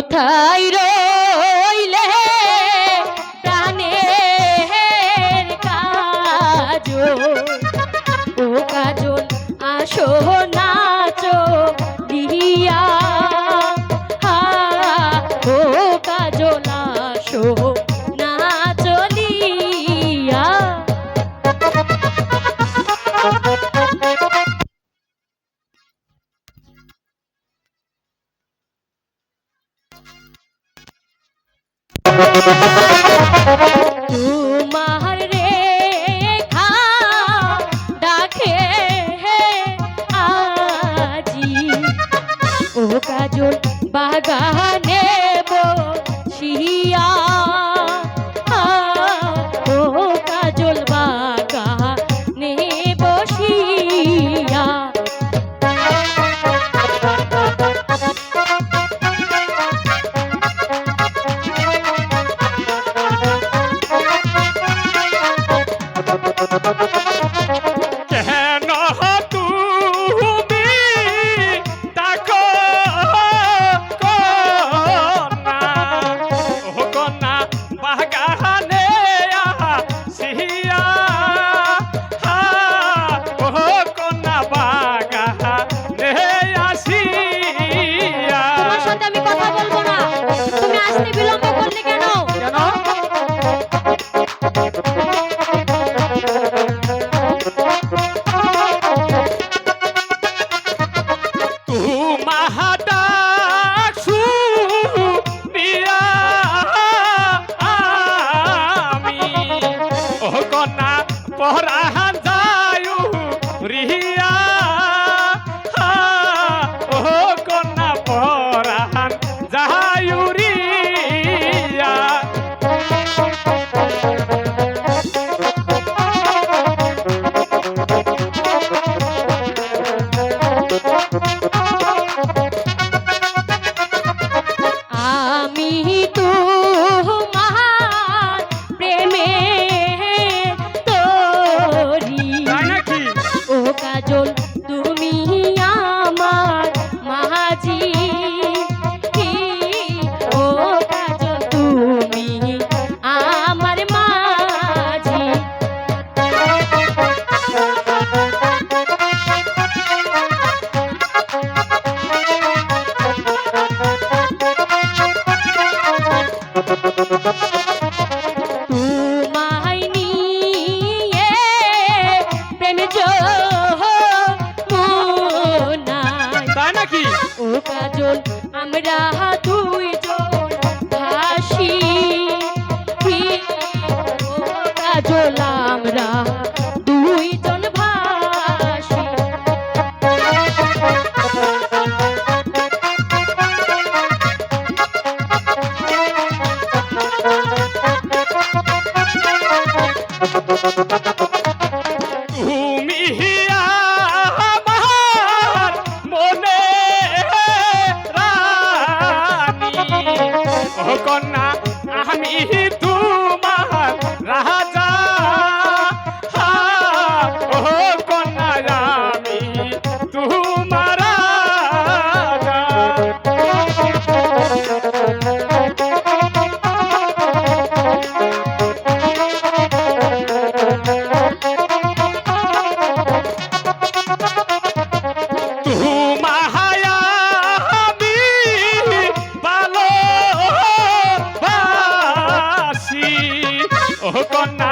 কোথায় রে Thank you. দুইজন আমরা দুইজন হাসি কাজল আমরা? কন্যা